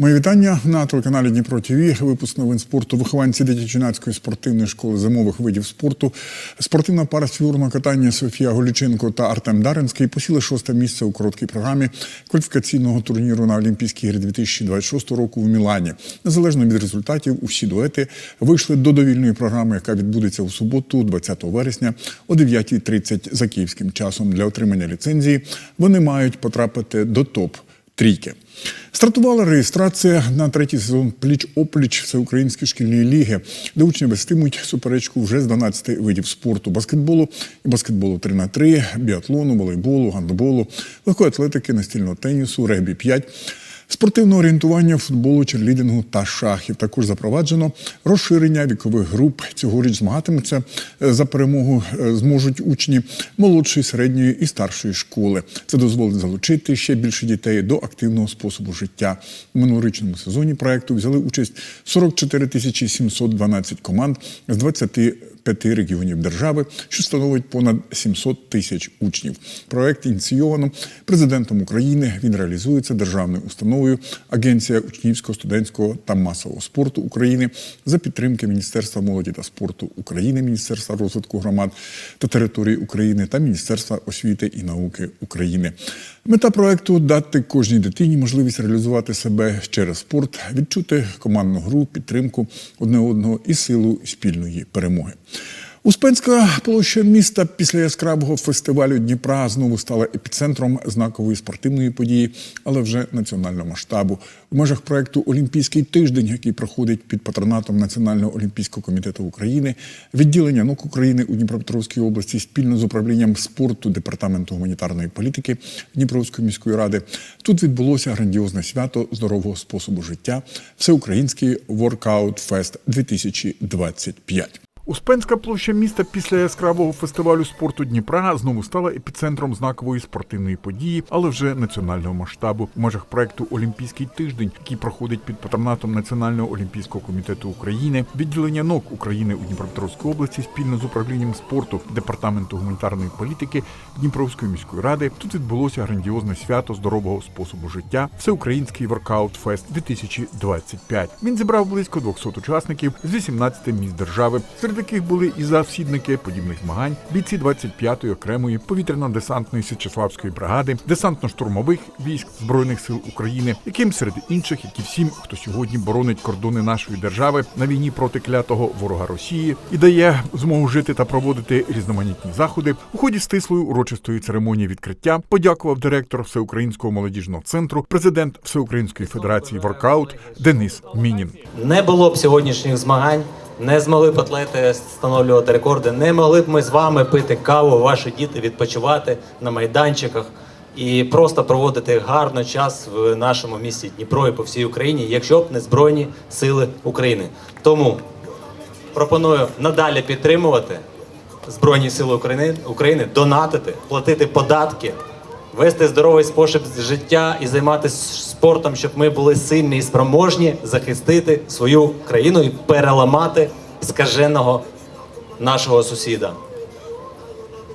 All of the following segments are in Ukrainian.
Мої вітання на телеканалі Дніпро ТВ. Випуск новин спорту. Вихованці дитячо-юнацької спортивної школи зимових видів спорту. Спортивна пара з фігурного катання Софія Голіченко та Артем Даринський посіли шосте місце у короткій програмі кваліфікаційного турніру на Олімпійські ігри 2026 року в Мілані. Незалежно від результатів, усі дуети вийшли до довільної програми, яка відбудеться у суботу, 20 вересня о 9.30 за київським часом. Для отримання ліцензії вони мають потрапити до топ трійки. Стартувала реєстрація на третій сезон пліч-опліч Всеукраїнської шкільної ліги, де учні вестимуть суперечку вже з 12 видів спорту: баскетболу і баскетболу 3 на 3 біатлону, волейболу, гандболу, легкої атлетики, настільного тенісу, регбі 5 спортивного орієнтування, футболу, черлідингу та шахів. Також запроваджено розширення вікових груп. Цьогоріч змагатимуться е, за перемогу е, зможуть учні молодшої, середньої і старшої школи. Це дозволить залучити ще більше дітей до активного способу життя. У минулорічному сезоні проекту взяли участь 44 тисячі 712 команд з 20 п'яти регіонів держави, що становить понад 700 тисяч учнів. Проект ініційовано президентом України. Він реалізується державною установою Агенція учнівського, студентського та масового спорту України за підтримки Міністерства молоді та спорту України, Міністерства розвитку громад та території України та Міністерства освіти і науки України. Мета проекту дати кожній дитині можливість реалізувати себе через спорт, відчути командну гру, підтримку одне одного і силу спільної перемоги. Успенська площа міста після яскравого фестивалю Дніпра знову стала епіцентром знакової спортивної події, але вже національного масштабу. У межах проекту Олімпійський тиждень, який проходить під патронатом Національного олімпійського комітету України, відділення НОК України у Дніпропетровській області спільно з управлінням спорту департаменту гуманітарної політики Дніпровської міської ради. Тут відбулося грандіозне свято здорового способу життя, всеукраїнський воркаут фест 2025. Успенська площа міста після яскравого фестивалю спорту Дніпра знову стала епіцентром знакової спортивної події, але вже національного масштабу. У межах проекту Олімпійський тиждень, який проходить під патронатом Національного олімпійського комітету України, відділення НОК України у Дніпропетровській області спільно з управлінням спорту департаменту гуманітарної політики Дніпровської міської ради. Тут відбулося грандіозне свято здорового способу життя, всеукраїнський воркаут фест 2025. Він зібрав близько 200 учасників з 18 міст держави. Серед яких були і завсідники подібних змагань, бійці 25-ї окремої повітряно-десантної Січеславської бригади, десантно-штурмових військ збройних сил України, яким серед інших, як і всім, хто сьогодні боронить кордони нашої держави на війні проти клятого ворога Росії і дає змогу жити та проводити різноманітні заходи. У ході стислої урочистої церемонії відкриття подякував директор Всеукраїнського молодіжного центру, президент Всеукраїнської федерації воркаут Денис Мінін. Не було б сьогоднішніх змагань, не змогли б атлети встановлювати рекорди, не могли б ми з вами пити каву, ваші діти відпочивати на майданчиках і просто проводити гарно час в нашому місті Дніпро і по всій Україні, якщо б не Збройні Сили України. Тому пропоную надалі підтримувати Збройні Сили України, України донатити, платити податки, вести здоровий спосіб життя і займатися спортом, щоб ми були сильні і спроможні захистити свою країну і переламати скаженого нашого сусіда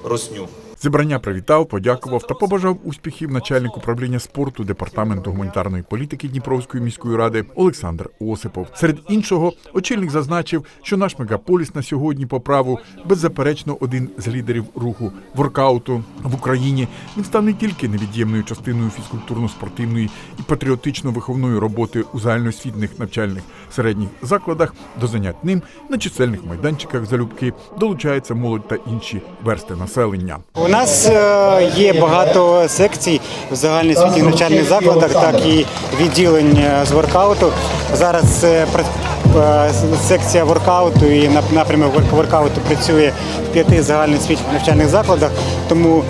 Русню. Зібрання привітав, подякував та побажав успіхів начальник управління спорту департаменту гуманітарної політики Дніпровської міської ради Олександр Осипов. Серед іншого, очільник зазначив, що наш мегаполіс на сьогодні по праву беззаперечно один з лідерів руху воркауту в Україні. Він стане не тільки невід'ємною частиною фізкультурно-спортивної і патріотично-виховної роботи у загальноосвітних навчальних середніх закладах. До занять ним на чисельних майданчиках залюбки долучається молодь та інші версти населення. У нас е, є багато секцій в загальноосвітніх навчальних закладах, так і відділень е, з воркауту. Зараз е, пр- е, секція воркауту і нап- напрямок ворк- воркауту працює в п'яти загальноосвітніх навчальних закладах, тому е,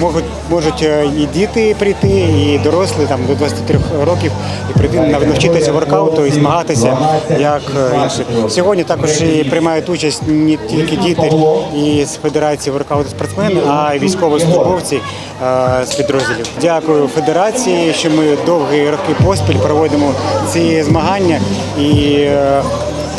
можуть, можуть е, і діти прийти, і дорослі там до 23 років і прийти навчитися воркауту і змагатися як е, інші. Сьогодні також і приймають участь не тільки діти із Федерації воркауту спортсмени, а й військовослужбовці е, з підрозділів. Дякую федерації, що ми довгі роки поспіль проводимо ці змагання і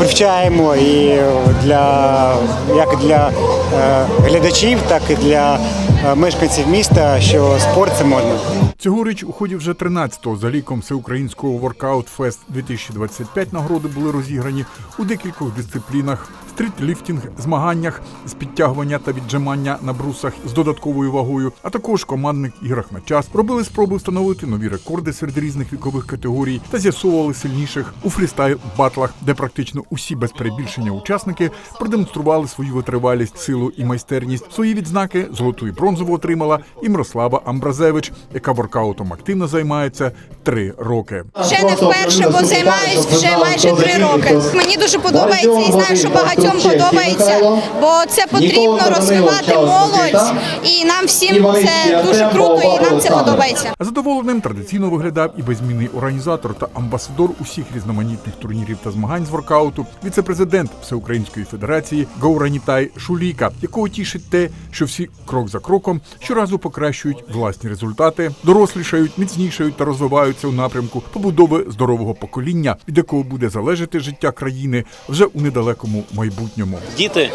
привчаємо і для як для е, глядачів, так і для е, мешканців міста, що спорт це можна. Цьогоріч у ході вже 13-го за ліком всеукраїнського воркаут фест 2025 нагороди були розіграні у декількох дисциплінах: стрітліфтінг, змаганнях з підтягування та віджимання на брусах з додатковою вагою, а також командних іграх на час. Робили спроби встановити нові рекорди серед різних вікових категорій та з'ясовували сильніших у фрістайл батлах, де практично усі без перебільшення учасники продемонстрували свою витривалість, силу і майстерність. Свої відзнаки золоту і бронзову отримала і Мирослава Амбразевич, яка воркаутом активно займається три роки. Вже не вперше, бо займаюсь вже майже три роки. Мені дуже подобається і знаю, що багатьом подобається, бо це потрібно розвивати молодь, і нам всім це дуже круто, і нам це подобається. Задоволеним традиційно виглядав і беззмінний організатор та амбасадор усіх різноманітних турнірів та змагань з воркауту, віце-президент Всеукраїнської федерації Гауранітай Шуліка, якого тішить те, що всі крок за кроком щоразу покращують власні результати, дорослішають, міцнішають та розвиваються у напрямку побудови здорового покоління, від якого буде залежати життя країни вже у недалекому майбутньому. Діти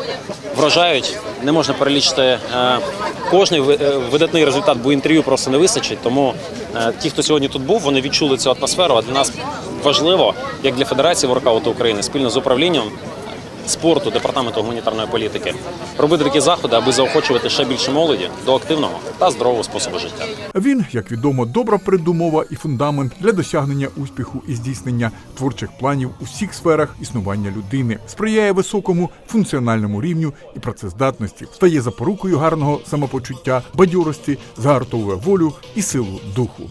вражають, не можна перелічити е, кожний е, видатний результат, бо інтерв'ю просто не вистачить. Тому е, ті, хто сьогодні тут був, вони відчули цю атмосферу. А для нас важливо, як для Федерації воркауту України, спільно з управлінням спорту, департаменту гуманітарної політики, робити такі заходи, аби заохочувати ще більше молоді до активного та здорового способу життя. Він, як відомо, добра передумова і фундамент для досягнення успіху і здійснення творчих планів у всіх сферах існування людини, сприяє високому функціональному рівню і працездатності, стає запорукою гарного самопочуття, бадьорості, загартовує волю і силу духу.